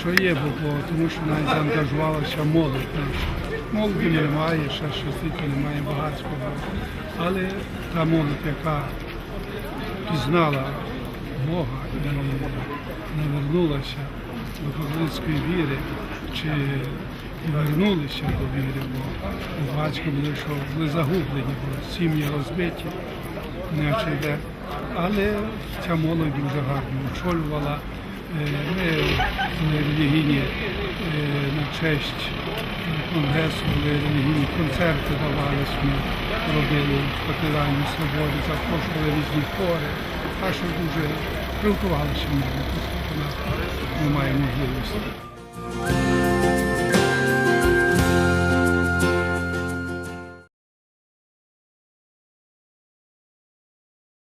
що є, бо, тому що навіть заангажувалася молодь наша. Молоді немає, ще щось немає багатського. Але та молодь, яка пізнала Бога і навернулася до католицької віри, чи вернулися до віри, бо батько були, що були загублені, бо сім'ї розбиті, наче йде. Але ця молодь дуже гарно очолювала. Е, Ми релігійні е, на честь конгресу, були релігійні концерти давали, ми робили в катедральній свободи, запрошували різні хори, а що дуже приготувалися ми, нас немає можливості.